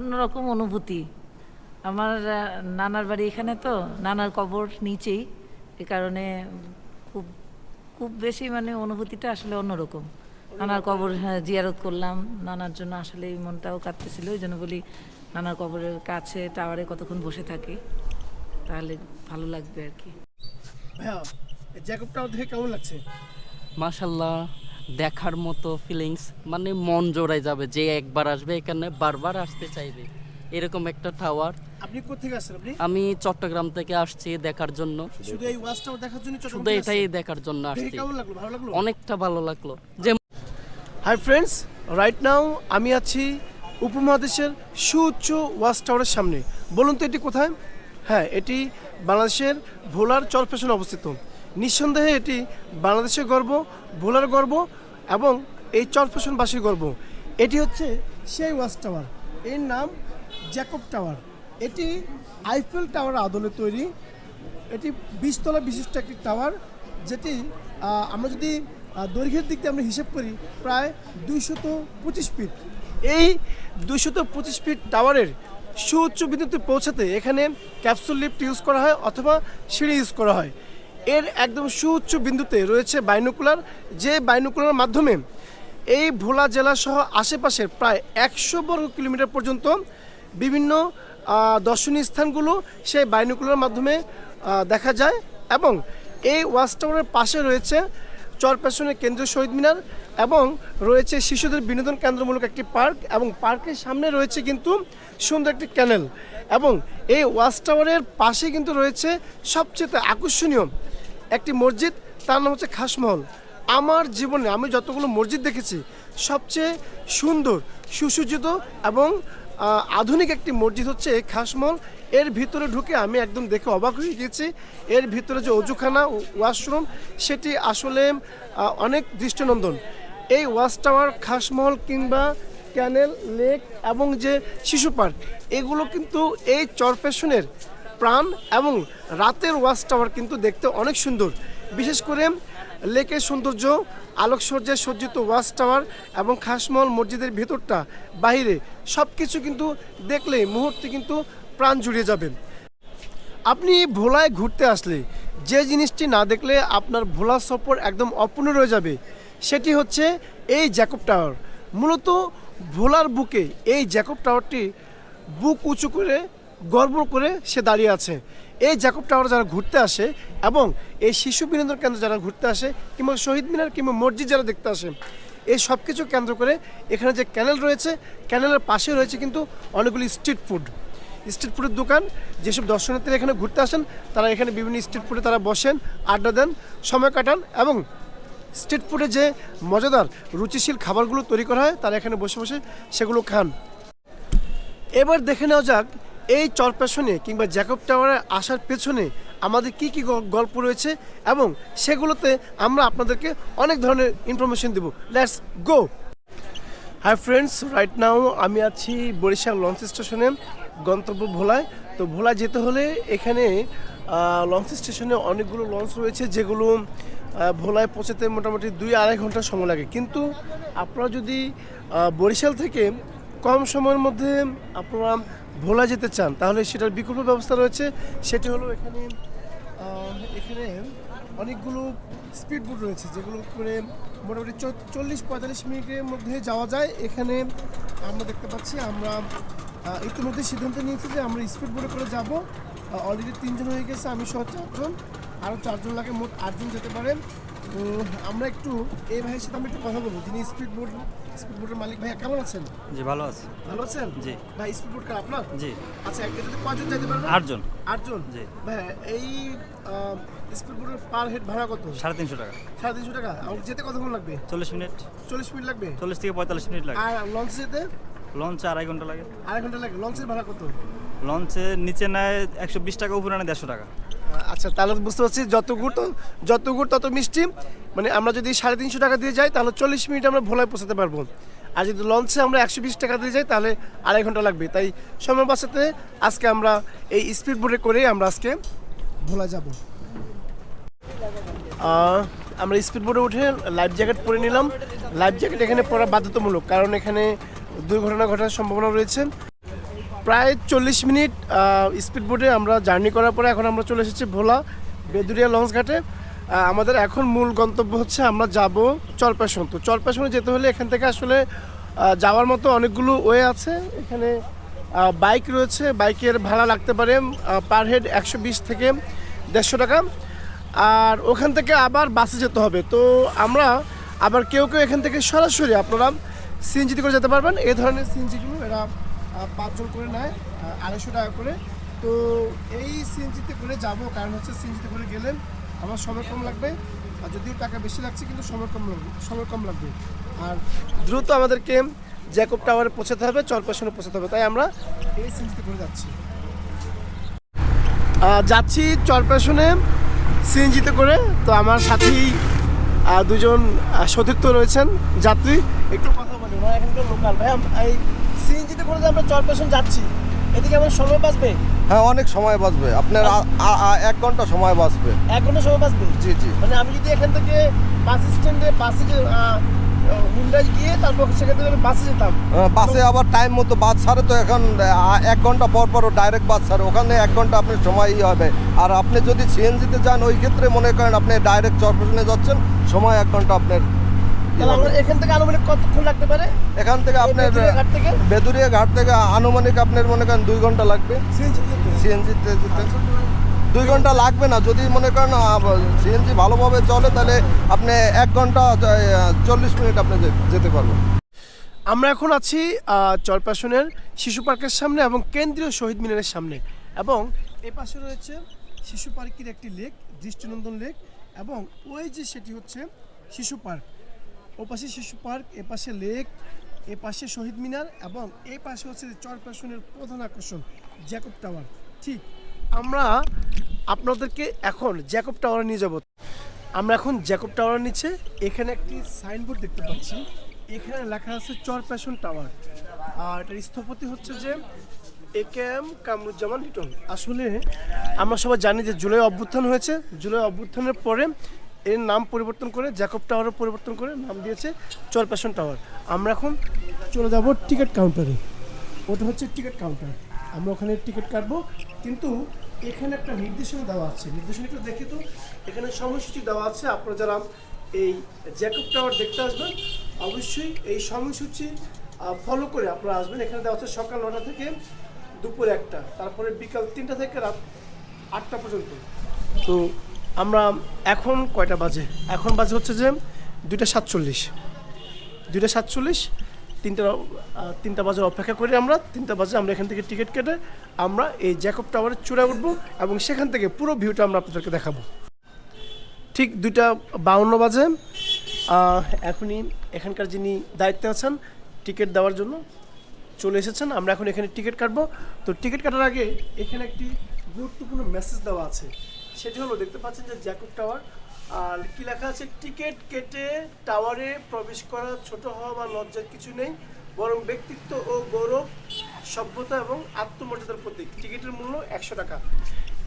অন্যরকম অনুভূতি। আমার নানার বাড়ি এখানে তো নানার কবর নিচেই। এ কারণে খুব খুব বেশি মানে অনুভূতিটা আসলে অন্যরকম নানার কবর হ্যাঁ, জিয়ারত করলাম। নানার জন্য আসলে এই মনটাও কাঁদতেছিল। ওই জন্য বলি নানার কবরের কাছে টাওয়ারে কতক্ষণ বসে থাকি তাহলে ভালো লাগবে আর কি। ভাইয়া জ্যাকব টাওয়ার দেখে কেমন লাগছে? মাশাল্লাহ। দেখার মতো ফিলিংস মানে মন জোড়ায় যাবে যে একবার আসবে এখানে বারবার আসতে চাইবে। এরকম একটা টাওয়ার আপনি কোথেকে আসছেন আপনি? আমি চট্টগ্রাম থেকে আসছি দেখার জন্য। শুধু এই ওয়াচ টাওয়ার দেখার জন্য শুধু এটাই দেখার জন্য আসছি। কেমন লাগল? ভালো লাগল? অনেকটা ভালো লাগল। যে হাই ফ্রেন্ডস রাইট নাও আমি আছি উপমহাদেশের সুউচ্চ ওয়াচ টাওয়ারের সামনে। বলুন তো এটি কোথায়? হ্যাঁ এটি বাংলাদেশের ভোলার চরফেশনে অবস্থিত। নিঃসন্দেহে এটি বাংলাদেশের গর্ব, ভোলার গর্ব এবং এই চরফেশনবাসীর গর্ব। এটি হচ্ছে সেই ওয়াচ টাওয়ার। এর নাম জ্যাকব টাওয়ার। এটি আইফেল টাওয়ার আদলে তৈরি। এটি বিশতলা বিশিষ্ট একটি টাওয়ার যেটি আমরা যদি দৈর্ঘ্যের দিক দিয়ে আমরা হিসেব করি, প্রায় দুইশত পঁচিশ ফিট। এই দুইশত পঁচিশ ফিট টাওয়ারের সুউচ্চ বিদ্যুতে পৌঁছাতে এখানে ক্যাপসুল লিফট ইউজ করা হয় অথবা সিঁড়ি ইউজ করা হয়। এর একদম সুউচ্চ বিন্দুতে রয়েছে বাইনোকুলার, যে বাইনোকুলার মাধ্যমে এই ভোলা জেলা সহ আশেপাশের প্রায় একশো বর্গ কিলোমিটার পর্যন্ত বিভিন্ন দর্শনীয় স্থানগুলো সেই বাইনোকুলার মাধ্যমে দেখা যায় এবং এই ওয়াচ টাওয়ারের পাশে রয়েছে চরপেশনের কেন্দ্রীয় শহীদ মিনার এবং রয়েছে শিশুদের বিনোদন কেন্দ্রমূলক একটি পার্ক এবং পার্কের সামনে রয়েছে কিন্তু সুন্দর একটি ক্যানেল। এবং এই ওয়াচ টাওয়ারের পাশে কিন্তু রয়েছে সবচেয়ে আকর্ষণীয় একটি মসজিদ, তার নাম হচ্ছে খাসমহল। আমার জীবনে আমি যতগুলো মসজিদ দেখেছি, সবচেয়ে সুন্দর, সুসজ্জিত এবং আধুনিক একটি মসজিদ হচ্ছে এই খাসমহল। এর ভিতরে ঢুকে আমি একদম দেখে অবাক হয়ে গেছি এর ভিতরে যে অজুখানা ওয়াশরুম, সেটি আসলে অনেক দৃষ্টিনন্দন। এই ওয়াচ টাওয়ার, খাসমহল কিংবা ক্যানেল, লেক এবং যে শিশু পার্ক, এগুলো কিন্তু এই চরপেশনের প্রাণ এবং রাতের ওয়াচ টাওয়ার কিন্তু দেখতে অনেক সুন্দর। বিশেষ করে লেকের সৌন্দর্য, আলোকসজ্জায় সজ্জিত ওয়াচ টাওয়ার এবং খাসমহল মসজিদের ভেতরটা বাইরে সব কিছু কিন্তু দেখলে মুহূর্তে কিন্তু প্রাণ জুড়িয়ে যাবেন আপনি ভোলায় ঘুরতে আসলে যে জিনিসটি না দেখলে আপনার ভোলা সফর একদম অপূর্ণ রয়ে যাবে, সেটি হচ্ছে এই জ্যাকব টাওয়ার। মূলত ভোলার বুকে এই জ্যাকব টাওয়ারটি বুক উঁচু করে গর্ব করে সে দাঁড়িয়ে আছে। এই জ্যাকব টাওয়ার যারা ঘুরতে আসে এবং এই শিশু বিনোদন কেন্দ্র যারা ঘুরতে আসে কিংবা শহীদ মিনার কিংবা মসজিদ যারা দেখতে আসে, এই সব কিছু কেন্দ্র করে এখানে যে ক্যানেল রয়েছে, ক্যানেলের পাশে রয়েছে কিন্তু অনেকগুলি স্ট্রিট ফুড। স্ট্রিট ফুডের দোকান, যেসব দর্শনার্থীরা এখানে ঘুরতে আসেন, তারা এখানে বিভিন্ন স্ট্রিট ফুডে তারা বসেন, আড্ডা দেন, সময় কাটান এবং স্ট্রিট ফুডে যে মজাদার, রুচিশীল খাবারগুলো তৈরি করা হয়, তারা এখানে বসে বসে সেগুলো খান। এবার দেখে নেওয়া যাক, এই চরপেশনে কিংবা জ্যাকব টাওয়ারে আসার পেছনে আমাদের কি কি গল্প রয়েছে এবং সেগুলোতে আমরা আপনাদেরকে অনেক ধরনের information Dev. Let's go hi friends right now আমি আছি বরিশাল লঞ্চ স্টেশনে, গন্তব্য ভোলায়। তো ভোলা যেতে হলে এখানে লঞ্চ স্টেশনে অনেকগুলো লঞ্চ রয়েছে, যেগুলো ভোলায় পৌঁছাতে মোটামুটি দুই আড়াই ঘণ্টা সময় লাগে। কিন্তু আপনারা যদি বরিশাল থেকে কম সময়ের মধ্যে আপনারা ভোলা যেতে চান, তাহলে সেটার বিকল্প ব্যবস্থা রয়েছে। সেটি হলো এখানে এখানে অনেকগুলো স্পিড বোট রয়েছে, যেগুলো করে মোটামুটি চল্লিশ পঁয়তাল্লিশ মিনিটের মধ্যে যাওয়া যায়। এখানে আমরা দেখতে পাচ্ছি, আমরা ইতিমধ্যে সিদ্ধান্ত নিয়েছি যে আমরা স্পিড বোটে করে যাব। অলরেডি তিনজন হয়ে গেছে, আমি সহ চারজন। আরও চারজন লাগে মোট আটজন যেতে পারেন। আমরা একটু এই ভাইয়ের সাথে আমরা একটু কথা বলব যিনি স্পিড বোট স্পিড বোটের মালিক। ভাইয়া কেমন আছেন? জি ভালো আছে। ভালো আছেন? জি। ভাই স্পিড বোট কার? আপনার? জি। আচ্ছা এটাতে কয়জন যেতে পারবেন? আটজন। আটজন? জি। ভাই এই স্পিড বোটের পার হেড ভাড়া কত? সাড়ে তিনশো টাকা। সাড়ে তিনশো টাকা। আর যেতে কতক্ষণ লাগবে? চল্লিশ মিনিট। চল্লিশ মিনিট লাগবে? চল্লিশ থেকে পঁয়তাল্লিশ মিনিট লাগে। আর লঞ্চ যেতে? লঞ্চে আড়াই ঘণ্টা লাগে। আড়াই ঘণ্টা লাগে। লঞ্চের ভাড়া কত? লঞ্চে নিচে নেয় একশো বিশ টাকা উপরে নেয় দেড়শো টাকা। আচ্ছা তাহলে বুঝতে পারছি যত গুড় যত গুড় তত মিষ্টি। মানে আমরা যদি সাড়ে তিনশো টাকা দিয়ে যাই, তাহলে চল্লিশ মিনিট আমরা ভোলায় পৌঁছাতে পারব। আর যদি লঞ্চে আমরা একশো বিশ টাকা দিয়ে যাই, তাহলে আড়াই ঘণ্টা লাগবে। তাই সময় বাঁচাতে আজকে আমরা এই স্পিড বোটে করে আমরা আজকে ভোলা যাব। আমরা স্পিড বোটে উঠে লাইফ জ্যাকেট পরে নিলাম। লাইফ জ্যাকেট এখানে পরা বাধ্যতামূলক, কারণ এখানে দুর্ঘটনা ঘটার সম্ভাবনা রয়েছে। প্রায় চল্লিশ মিনিট স্পিড বোটে আমরা জার্নি করার পরে এখন আমরা চলে এসেছি ভোলা বেদুরিয়া লঞ্চ ঘাটে। আমাদের এখন মূল গন্তব্য হচ্ছে আমরা যাব চরপেশন তো চরপেশনে যেতে হলে এখান থেকে আসলে যাওয়ার মতো অনেকগুলো ওয়ে আছে। এখানে বাইক রয়েছে। বাইকের ভাড়া লাগতে পারে পার হেড একশো বিশ থেকে দেড়শো টাকা। আর ওখান থেকে আবার বাসে যেতে হবে। তো আমরা আবার কেউ কেউ এখান থেকে সরাসরি আপনারা সিএনজিতে করে যেতে পারবেন। এই ধরনের সিএনজিগুলো এরা পাঁচজন করে নেয় আড়াইশো টাকা করে। তো এই সিএনজিতে করে যাব, কারণ হচ্ছে সিএনজিতে করে গেলে আমার সময় কম লাগবে। আর যদিও টাকা বেশি লাগছে, কিন্তু সময় কম লাগবে, সময় কম লাগবে। আর দ্রুত আমাদেরকে জ্যাকব টাওয়ারে পৌঁছাতে হবে চরপেশনে পৌঁছাতে হবে। তাই আমরা এই সিএনজিতে করে যাচ্ছি। যাচ্ছি চরপেশনে সিএনজিতে করে। তো আমার সাথেই দুজন সতীর্থ রয়েছেন। যাত্রী, একটু কথা বলি ওরা এখানকার লোকাল। ভাই এই করে যে আমরা চরপেশন যাচ্ছি এদিকে আমার সময় বাঁচবে? হ্যাঁ অনেক সময় বাঁচবে। আপনার আ- আ- আ- এক ঘণ্টা সময় বাঁচবে। এক ঘণ্টা সময় বাঁচবে? জি জি। মানে আমি যদি এখান থেকে বাস স্ট্যান্ডে বাসে যে হুন্ডাই গিয়ে তারপর সেখান থেকে আমি বাসে যেতাম। বাসে আবার টাইম মতো বাস ছাড়ে তো এখন এক ঘণ্টা পর পর ডাইরেক্ট বাস ছাড়ে। ওখানে এক ঘণ্টা আপনার সময়ই হবে। আর আপনি যদি সিএনজিতে যান ওই ক্ষেত্রে মনে করেন আপনি ডাইরেক্ট চরপেশনে যাচ্ছেন সময় এক ঘণ্টা আপনার ই তাহলে হবে। আমরা এখান থেকে আনুমানিক কতক্ষণ লাগতে পারে? এখান থেকে আপনার ঘাট থেকে? বেদুরিয়া ঘাট থেকে আনুমানিক আপনার মনে করেন দুই ঘণ্টা লাগবে। সিএনজিতে সিএনজিতে যেতে দুই ঘণ্টা লাগবে না। যদি মনে করেন সিএনজি ভালোভাবে চলে তাহলে আপনি এক ঘণ্টা চল্লিশ মিনিট আপনি যেতে পারবেন। আমরা এখন আছি চরপাশনের শিশু পার্কের সামনে এবং কেন্দ্রীয় শহীদ মিনারের সামনে। এবং এ পাশে রয়েছে শিশু পার্কের একটি লেক দৃষ্টিনন্দন লেক। এবং ওই যে সেটি হচ্ছে শিশু পার্ক। ও পাশে শিশু পার্ক এ পাশে লেক এ পাশে শহীদ মিনার এবং এই পাশে হচ্ছে চরপাশনের প্রধান আকর্ষণ, জ্যাকব টাওয়ার। ঠিক, আমরা আপনাদেরকে এখন জ্যাকব টাওয়ারে নিয়ে যাব। আমরা এখন জ্যাকব টাওয়ারের নিচে এখানে একটি সাইনবোর্ড দেখতে পাচ্ছি। এখানে লেখা আছে চর প্যাশন টাওয়ার। আর এটার স্থপতি হচ্ছে যে A K M Kamruzzaman Liton. আসলে আমরা সবাই জানি যে জুলাই অভ্যুত্থান হয়েছে। জুলাই অভ্যুত্থানের পরে এর নাম পরিবর্তন করে জ্যাকব টাওয়ারের পরিবর্তন করে নাম দিয়েছে চর প্যাশন টাওয়ার। আমরা এখন চলে যাব টিকিট কাউন্টারে। ওটা হচ্ছে টিকিট কাউন্টার। আমরা ওখানে টিকিট কাটবো। কিন্তু এখানে একটা নির্দেশনা দেওয়া আছে। নির্দেশনাটা দেখে তো। এখানে সময়সূচি দেওয়া আছে। আপনারা যারা এই জ্যাকব টাওয়ার দেখতে আসবেন, অবশ্যই এই সময়সূচি ফলো করে আপনারা আসবেন। এখানে দেওয়া আছে সকাল নটা থেকে দুপুর একটা। তারপরে বিকাল তিনটা থেকে রাত আটটা পর্যন্ত। তো আমরা এখন কয়টা বাজে? এখন বাজে হচ্ছে যে দুইটা সাতচল্লিশ। দুইটা সাতচল্লিশ, তিনটা তিনটা বাজে অপেক্ষা করে আমরা, তিনটা বাজে আমরা এখান থেকে টিকিট কেটে আমরা এই জ্যাকব টাওয়ারের চূড়ায় উঠবো এবং সেখান থেকে পুরো ভিউটা আমরা আপনাদেরকে দেখাবো। ঠিক দুইটা বাউন্ন বাজে এখনই এখানকার যিনি দায়িত্বে আছেন টিকিট দেওয়ার জন্য চলে এসেছেন, আমরা এখন এখানে টিকিট কাটবো। তো টিকিট কাটার আগে এখানে একটি গুরুত্বপূর্ণ মেসেজ দেওয়া আছে। সেটি হলো, দেখতে পাচ্ছেন যে জ্যাকব টাওয়ার, আর কি লেখা আছে, টিকিট কেটে টাওয়ারে প্রবেশ করা ছোট হওয়া বা লজ্জার কিছু নেই, বরং ব্যক্তিত্ব ও গৌরব, সভ্যতা এবং আত্মমর্যাদার প্রতীক। টিকিটের মূল্য একশো টাকা।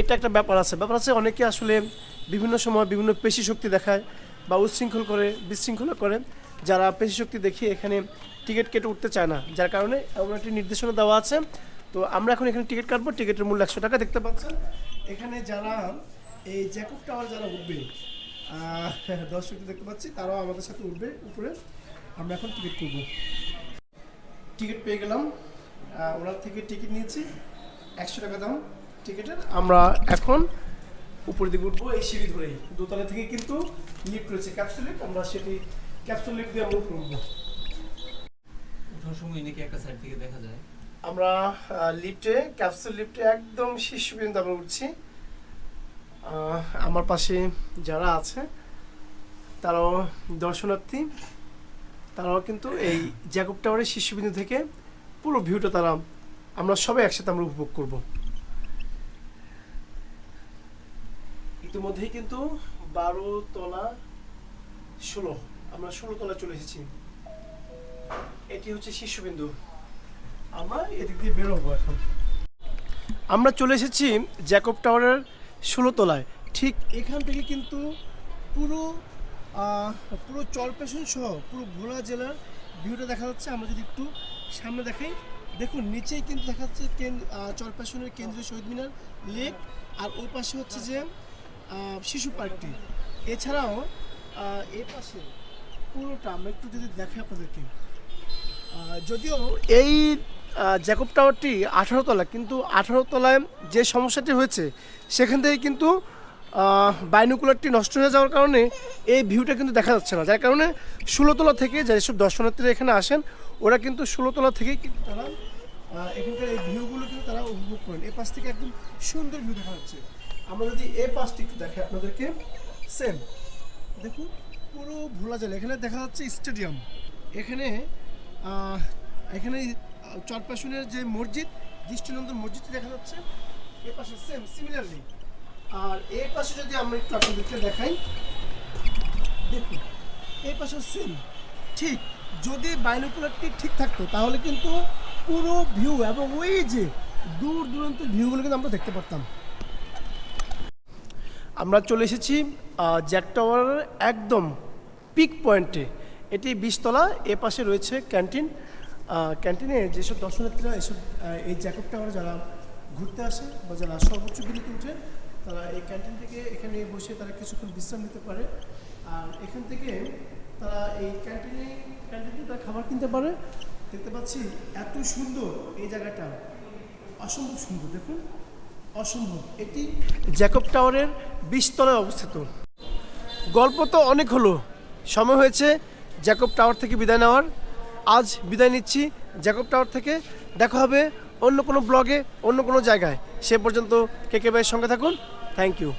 এটা একটা ব্যাপার আছে। ব্যাপার আছে, অনেকে আসলে বিভিন্ন সময় বিভিন্ন পেশি শক্তি দেখায় বা উচ্ছৃঙ্খল করে, বিশৃঙ্খলা করে, যারা পেশি শক্তি দেখিয়ে এখানে টিকিট কেটে উঠতে চায় না, যার কারণে এমন একটি নির্দেশনা দেওয়া আছে। তো আমরা এখন এখানে টিকিট কাটবো। টিকিটের মূল্য একশো টাকা, দেখতে পাচ্ছেন। এখানে যারা এই জ্যাকব টাওয়ার যারা উঠবে দর্শক দেখতে পাচ্ছি তারাও আমাদের সাথে উঠবে উপরে আমরা এখন টিকিট করব। টিকিট পেয়ে গেলাম। ওনার থেকে টিকিট নিয়েছি একশো টাকা দাম টিকিটের। আমরা এখন উপরের দিকে উঠবো এই সিঁড়ি ধরেই। দোতলা থেকে কিন্তু লিফট রয়েছে ক্যাপসুল লিফট আমরা সেটি ক্যাপসুল লিফট দিয়ে আমরা উপরে উঠবো। ওঠার সময় নাকি একটা সাইড থেকে দেখা যায়। আমরা লিফটে ক্যাপসুল লিফটে একদম শীর্ষ পর্যন্ত আমরা উঠছি। আমার পাশে যারা আছে, তারাও দর্শনার্থী। তারাও কিন্তু এই জ্যাকব টাওয়ারের শীর্ষবিন্দু থেকে পুরো ভিউটা তারা আমরা সবাই একসাথে আমরা উপভোগ করব। ইতিমধ্যেই কিন্তু বারো তলা ষোলো, আমরা ষোলো তলা চলে এসেছি। এটি হচ্ছে শীর্ষবিন্দু। আমরা এদিক দিয়ে বের হব এখন। আমরা চলে এসেছি জ্যাকব টাওয়ারের ষোলো তলায়। ঠিক এখান থেকে কিন্তু পুরো পুরো চরপেশন সহ পুরো ভোলা জেলার ভিউটা দেখা যাচ্ছে। আমরা যদি একটু সামনে দেখাই, দেখুন, নিচেই কিন্তু দেখা যাচ্ছে চরপেশনের কেন্দ্রীয় শহীদ মিনার লেক। আর ওই পাশে হচ্ছে যে শিশু পার্কটি। এছাড়াও এই পাশে পুরোটা আমরা একটু যদি দেখাই আপনাদেরকে। যদিও এই জ্যাকব টাওয়ারটি আঠারো তলা কিন্তু আঠারো তলায় যে সমস্যাটি হয়েছে, সেখান থেকে কিন্তু বাইনোকুলারটি নষ্ট হয়ে যাওয়ার কারণে এই ভিউটা কিন্তু দেখা যাচ্ছে না। যার কারণে ষোলোতলা থেকে যেসব দর্শনার্থীরা এখানে আসেন, ওরা কিন্তু ষোলোতলা থেকেই কিন্তু তারা এখানকার এই ভিউগুলো কিন্তু তারা উপভোগ করেন। এ পাশ থেকে একদম সুন্দর ভিউ দেখা যাচ্ছে। আমরা যদি এ পাশটি একটু দেখাই আপনাদেরকে, সেম। দেখুন, পুরো ভোলা জেলা। এখানে দেখা যাচ্ছে স্টেডিয়াম। এখানে এখানে চরপাশনের যে মসজিদ, দৃষ্টিনন্দন মসজিদটি দেখা যাচ্ছে, এ পাশে সেম সিমিলারলি আর এই পাশে যদি আমরা একটু আপনাদেরকে দেখাই, দেখুন এই পাশে সেম ঠিক, যদি বাইনোকুলারটি ঠিক থাকতো, তাহলে কিন্তু পুরো ভিউ এবং ওই যে দূর দূরান্ত ভিউগুলো কিন্তু আমরা দেখতে পারতাম। আমরা চলে এসেছি জ্যাক টাওয়ারের একদম পিক পয়েন্টে এটি বিশতলা, এ পাশে রয়েছে ক্যান্টিন ক্যান্টিনে যেসব দর্শনার্থীরা এসব এই জ্যাকব টাওয়ারে যারা ঘুরতে আসে বা যারা সর্বোচ্চ বিলিতে উঠে তারা এই ক্যান্টিন থেকে এখানে বসে তারা কিছুক্ষণ বিশ্রাম নিতে পারে। আর এখান থেকে তারা এই ক্যান্টিনে ক্যান্টিনে তারা খাবার কিনতে পারে। দেখতে পাচ্ছি এত সুন্দর এই জায়গাটা। অসম্ভব সুন্দর, দেখুন। অসম্ভব। এটি জ্যাকব টাওয়ারের বিশতলায় অবস্থিত। গল্প তো অনেক হলো। সময় হয়েছে জ্যাকব টাওয়ার থেকে বিদায় নেওয়ার। আজ বিদায় নিচ্ছি জ্যাকব টাওয়ার থেকে। দেখা হবে অন্য কোনো ব্লগে, অন্য কোনো জায়গায়। সে পর্যন্ত কে কে ভাইয়ের সঙ্গে থাকুন। Thank you.